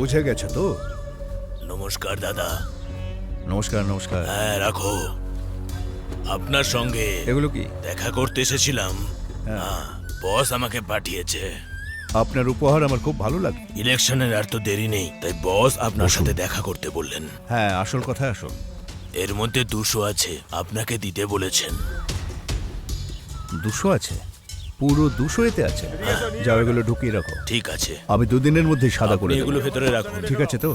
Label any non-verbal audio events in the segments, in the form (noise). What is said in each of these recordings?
বুঝে গেছো তো? নমস্কার দাদা। নমস্কার নমস্কার। হ্যাঁ রাখো। আপনার সঙ্গে এগুলো কি? দেখা করতে এসেছিলাম। হ্যাঁ, বস আমাকে পাঠিয়েছে। আপনার উপহার আমার খুব ভালো লাগে। ইলেকশনের আর তো দেরি নেই তাই বস আপনার সাথে দেখা করতে বললেন। হ্যাঁ আসল কথা আসল। এর মধ্যে দুশো আছে আপনাকে দিতে বলেছেন। দুশো আছে? পুরো দুশো এতে আছে যাও এগুলো ঢুকিয়ে রাখো। ঠিক আছে। আমি দুদিনের মধ্যে সাদা করে আপনি দেবো। এগুলো ভেতরে রাখুন। ঠিক আছে তো?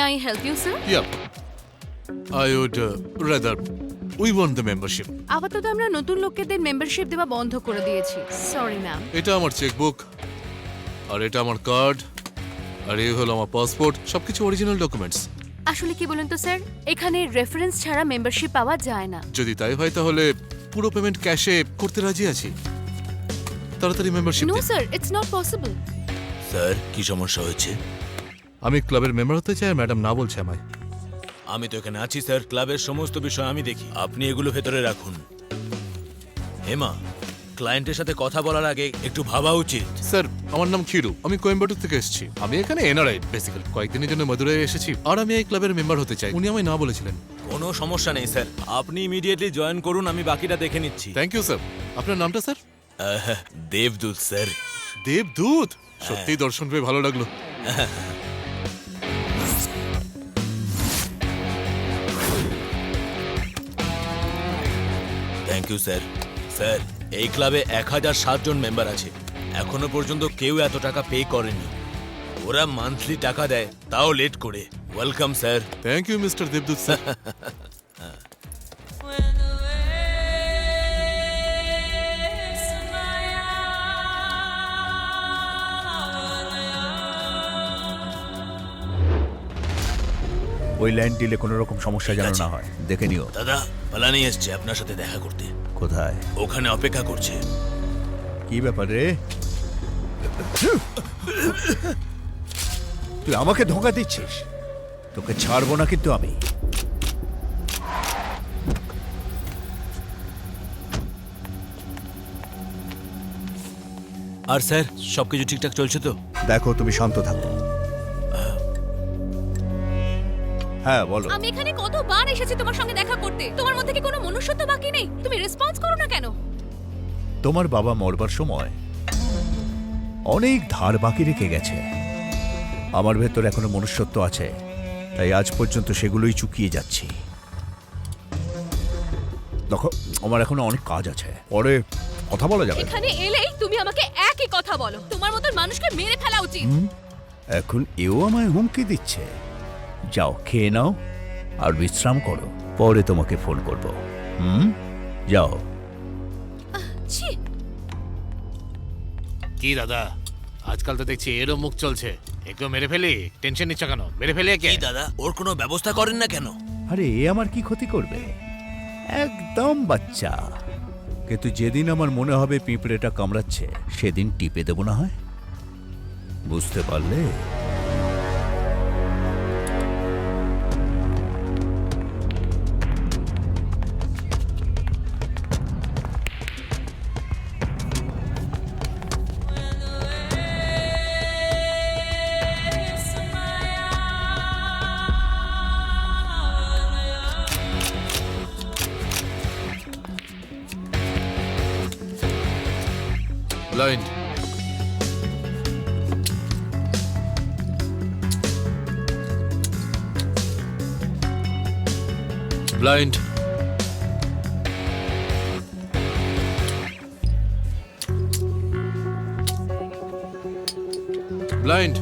May I help you, sir? Yeah. I would uh, rather. We want the membership. আপাতত আমরা নতুন লোকেদের মেম্বারশিপ দেওয়া বন্ধ করে দিয়েছি সরি ম্যাম এটা আমার চেকবুক আর এটা আমার কার্ড আর এই হলো আমার পাসপোর্ট সবকিছু অরিজিনাল ডকুমেন্টস আসলে কি বলুন তো স্যার এখানে রেফারেন্স ছাড়া মেম্বারশিপ পাওয়া যায় না যদি তাই হয় তাহলে পুরো পেমেন্ট ক্যাশে করতে রাজি আছি তাড়াতাড়ি membership no sir it's not possible sir কি সমস্যা হয়েছে আমি ক্লাবের মেম্বার হতে চাই ম্যাডাম না বলছে আমায়। আমি তো এখানে আছি স্যার। ক্লাবের সমস্ত বিষয় আমি দেখি। আপনি এগুলো ভেতরে রাখুন। হেমা ক্লায়েন্টের সাথে কথা বলার আগে একটু ভাবা উচিত। স্যার আমার নাম খিরু আমি কোয়েম্বাটুর থেকে এসেছি। আমি এখানে এনআরআই বেসিক্যালি কয়েকদিনের জন্য মদুরাই এসেছি। আর আমি এই ক্লাবের মেম্বার হতে চাই। উনি আমায় না বলেছিলেন। কোনো সমস্যা নেই স্যার। আপনি ইমিডিয়েটলি জয়েন করুন আমি বাকিটা দেখে নিচ্ছি। থ্যাংক ইউ স্যার আপনার নামটা স্যার? দেবদূত স্যার। দেবদূত? সত্যিই দর্শন পেয়ে ভালো লাগল। (laughs) থ্যাংক ইউ স্যার স্যার এই ক্লাবে এক হাজার সাতজন মেম্বার আছে। এখনও পর্যন্ত কেউ এত টাকা পে করেনি। ওরা মান্থলি টাকা দেয় তাও লেট করে। Welcome sir thank you mister Debdut sir ওই ল্যান্ড ডিলে কোনো রকম সমস্যা যেন না হয়। দেখে নিও। দাদা পালানি এসছে আপনার সাথে দেখা করতে। কোথায়? ওখানে অপেক্ষা করছে। কি ব্যাপার রে? তুই আমাকে ধোঁকা দিচ্ছিস? তোকে ছাড়বো না কিন্তু আমি। আর স্যার সবকিছু ঠিকঠাক চলছে তো? দেখো তুমি শান্ত থাকো। হ্যাঁ বলো। আমি এখানে কতবার এসেছি তোমার সঙ্গে দেখা করতে। তোমার মধ্যে কি কোনো মনুষ্যত্ব বাকি নেই? তুমি রেসপন্স করো না কেন? তোমার বাবা মরবার সময় অনেক ধার বাকি রেখে গেছে। আমার ভেতর এখনও মনুষ্যত্ব আছে তাই আজ পর্যন্ত সেগুলোই চুকিয়ে যাচ্ছি। দেখো আমার এখনও অনেক কাজ আছে। পরে কথা বলা যাবে। এখানে এলেই তুমি আমাকে একই কথা বলো। তোমার মতন মানুষকে মেরে ফেলা উচিত। এখন এও আমায় হুমকি দিচ্ছে। যাও খেয়ে নাও আর বিশ্রাম করো। পরে তোমাকে ফোন করব। হুম? যাও। ছি। কি দাদা? আজকাল তো দেখছি এরও মুখ চলছে। একেও মেরে ফেলি? টেনশন নিচ্ছ কেন? মেরে ফেলি কি দাদা? ওর কোনো ব্যবস্থা করেন না কেন? আরে এ আমার কি ক্ষতি করবে? একদম বাচ্চা। কিন্তু যেদিন আমার মনে হবে পিঁপড়েটা কামড়াচ্ছে সেদিন টিপে দেবো না হয়। বুঝতে পারলে? blind. Blind. Blind.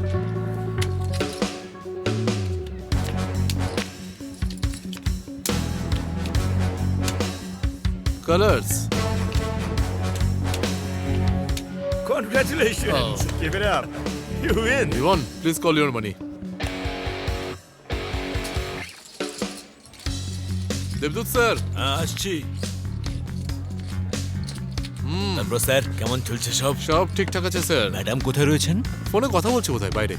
Colors. Congratulations! Give it up. You win. Yvonne, please call your money. Debdut sir হ্যাঁ, আসছি। তারপর স্যার কেমন চলছে সব? সব ঠিকঠাক আছে স্যার ম্যাডাম কোথায় রয়েছেন? ফোনে কথা বলছে বোধহয় বাইরে।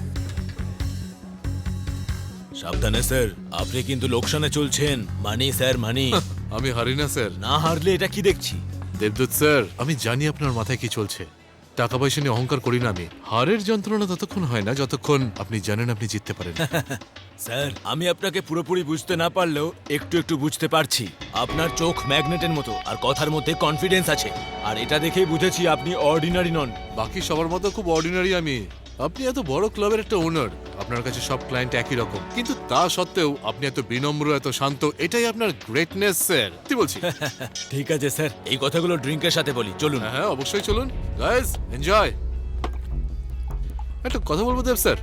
সাবধানে স্যার। আপনি কিন্তু লোকসানে চলছেন। মানি স্যার মানি। আমি হারি না স্যার। না হারলে এটা কি দেখছি? দেবদূত স্যার আমি জানি আপনার মাথায় কি চলছে। টাকা পয়সা নিয়ে অহংকার করি না আমি। হারের যন্ত্রণা ততক্ষণ হয় না যতক্ষণ আপনি জানেন আপনি জিততে পারেন। (laughs) স্যার আমি আপনাকে পুরোপুরি বুঝতে না পারলেও একটু একটু বুঝতে পারছি। আপনার চোখ ম্যাগনেটের মতো আর কথার মধ্যে কনফিডেন্স আছে। আর এটা দেখেই বুঝেছি আপনি অর্ডিনারি নন। বাকি সবার মতো খুব অর্ডিনারি আমি। আপনি এত বড় ক্লাবের একটা ওনার আপনার কাছে সব ক্লায়েন্ট একই রকম। কিন্তু তা সত্ত্বেও আপনি এত বিনম্র এত শান্ত এটাই আপনার গ্রেটনেস স্যার কি বলছি (laughs) ঠিক আছে স্যার এই কথাগুলো ড্রিঙ্কের সাথে বলি চলুন। হ্যাঁ হ্যাঁ অবশ্যই চলুন। গাইস এনজয় একটা কথা বলব দেব স্যার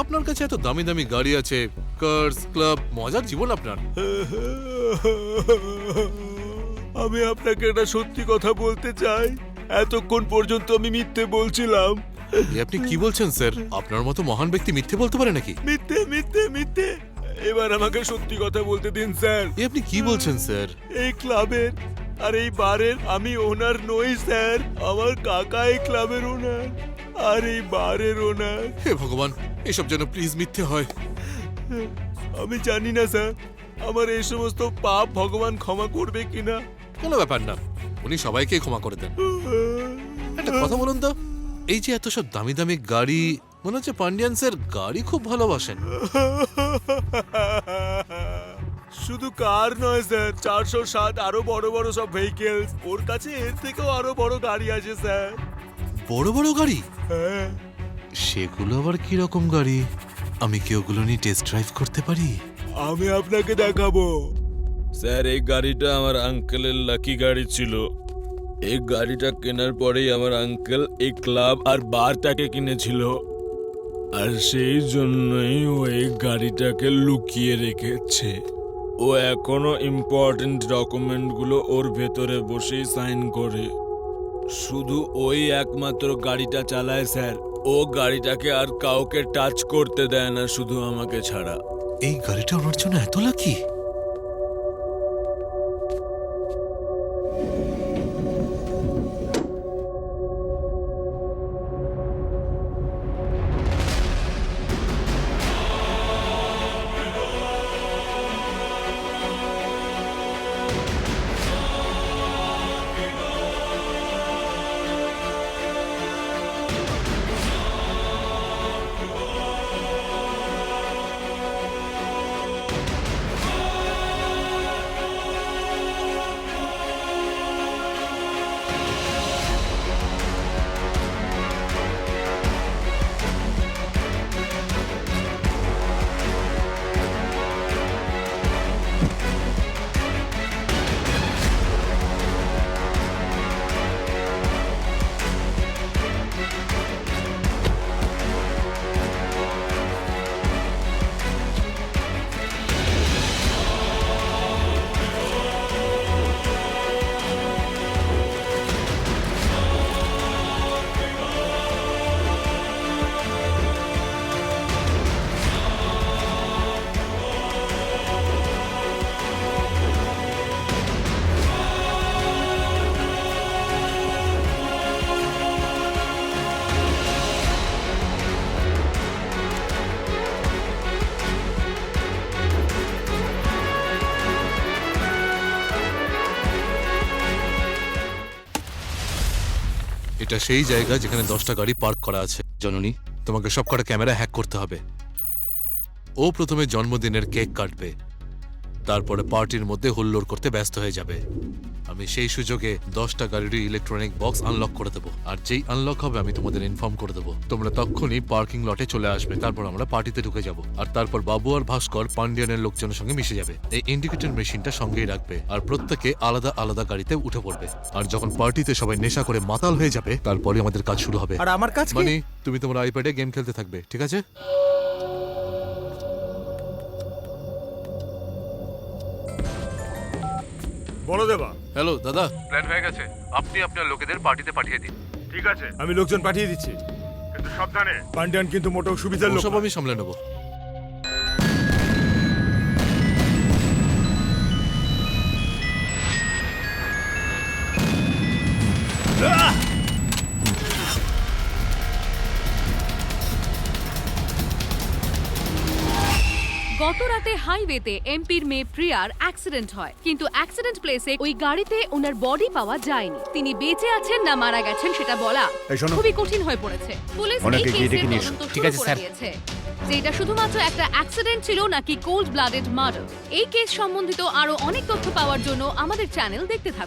আপনার কাছে এত দামি দামি গাড়ি আছে কার্স ক্লাব মজার জীবন আপনার। (laughs) আমি আপনাকে একটা সত্যি কথা বলতে চাই। এতক্ষণ পর্যন্ত আমি মিথ্যে বলছিলাম। এ আপনি কি বলছেন স্যার? আপনার মতো মহান ব্যক্তি মিথ্যে বলতে পারে নাকি? মিথ্যে মিথ্যে মিথ্যে। এবার আমাকে সত্যি কথা বলতে দিন স্যার। এ আপনি কি বলছেন স্যার? এই ক্লাবের আর এই বারের আমি ওনার নই স্যার। আমার কাকা এই ক্লাবের ওনার আর এই বারের ওনার। হে ভগবান এসব যেন প্লিজ মিথ্যে হয়। আমি জানি না স্যার আমার এই সমস্ত পাপ ভগবান ক্ষমা করবে কিনা। কোনো ব্যাপার না উনি সবাইকে ক্ষমা করে দেন। একটা কথা বলুন তো। এই যে এত সব দামি দামি গাড়ি মনে হচ্ছে পান্ডিয়ান স্যার গাড়ি খুব ভালোবাসেন। শুধু কার নয় স্যার চারশো সাত আরও বড় বড় সব ভেহিকেলস ওর কাছে এর থেকেও আরও বড় গাড়ি আছে স্যার। বড় বড় গাড়ি? হ্যাঁ। সেগুলো আবার কি রকম গাড়ি? আমি কি ওগুলো নিয়ে টেস্ট ড্রাইভ করতে পারি? আমি আপনাকে দেখাবো। স্যার এই গাড়িটা আমার আঙ্কেলের লাকি গাড়ি ছিল। এই গাড়িটা কেনার পরেই আমার আঙ্কেল এই ক্লাব আর বারটাকে কিনেছিল। আর সেই জন্যই ও এই গাড়িটাকে লুকিয়ে রেখেছে। ও এখনও ইম্পর্টেন্ট ডকুমেন্টগুলো ওর ভেতরে বসেই সাইন করে। শুধু ওই একমাত্র গাড়িটা চালায় স্যার। ও গাড়িটাকে আর কাউকে টাচ করতে দেয় না শুধু আমাকে ছাড়া। এই গাড়িটা ওনার জন্য এত লাকি এটা সেই জায়গা যেখানে দশটা গাড়ি পার্ক করা আছে। জননী তোমাকে সব কটা ক্যামেরা হ্যাক করতে হবে। ও প্রথমে জন্মদিনের কেক কাটবে। তারপরে পার্টির মধ্যে হুল্লোড় করতে ব্যস্ত হয়ে যাবে। আমি সেই সুযোগে দশটা গাড়ির ইলেকট্রনিক বক্স আনলক করে দেবো। আর যেই আনলক হবে আমি তোমাদের ইনফর্ম করে দেবো। তোমরা তখনই পার্কিং লটে চলে আসবে তারপর আমরা পার্টিতে ঢুকে যাব। আর তারপর বাবু আর ভাস্কর পান্ডিয়ানের লোকজনের সঙ্গে মিশে যাবে। এই ইন্ডিকেটর মেশিনটা সঙ্গেই রাখবে আর প্রত্যেকে আলাদা আলাদা গাড়িতে উঠে পড়বে। আর যখন পার্টিতে সবাই নেশা করে মাতাল হয়ে যাবে তারপরে আমাদের কাজ শুরু হবে। আর আমার কাজ মানে তুমি তোমার আইপ্যাডে গেম খেলতে থাকবে ঠিক আছে? বলো দেবা। হ্যালো দাদা। প্ল্যান হয়ে গেছে। আপনি আপনার লোকেদের পার্টিতে পাঠিয়ে দিন। ঠিক আছে আমি লোকজন পাঠিয়ে দিচ্ছি। কিন্তু সাবধানে পান্ডিয়ান কিন্তু মোটেও সুবিধার লোক সব আমি সামলে নেব। গত রাতে হাইওয়েতে এমপির মেয়ে প্রিয়ার অ্যাক্সিডেন্ট হয়। কিন্তু অ্যাক্সিডেন্ট প্লেসে ওই গাড়িতে ওনার বডি পাওয়া যায়নি। তিনি বেঁচে আছেন না মারা গেছেন সেটা বলা খুবই কঠিন হয়ে পড়েছে। পুলিশ এই কেসের ডেকে নিয়ে এসো। তদন্ত শুরু করে দিয়েছে। যে এটা শুধুমাত্র একটা অ্যাক্সিডেন্ট ছিল নাকি কোল্ড ব্লাডেড মার্ডার। এই কেস সম্বন্ধিত আরও অনেক তথ্য পাওয়ার জন্য আমাদের চ্যানেল দেখতে থাকুন।